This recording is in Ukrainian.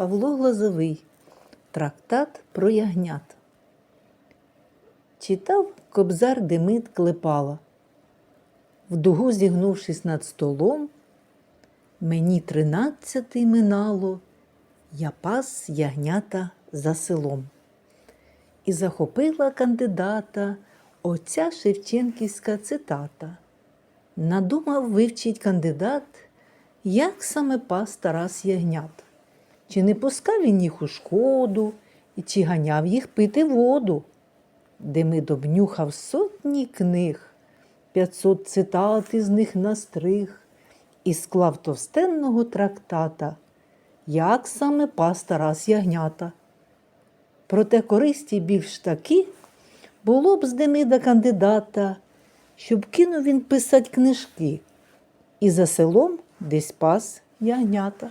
Павло Глазовий. Трактат про ягнят. Читав кобзар Демид Клепала. В дугу зігнувшись над столом, мені тринадцятий минало, я пас ягнята за селом. І захопила кандидата оця шевченківська цитата. Надумав вивчить кандидат, як саме пас Тарас ягнят. Чи не пускав він їх у шкоду, і чи ганяв їх пити воду? Демид обнюхав сотні книг, п'ятсот цитат із них настриг і склав товстенного трактата, як саме пас Тарас ягнята. Проте користі більш такі було б з Демида кандидата, щоб кинув він писать книжки і за селом десь пас ягнята.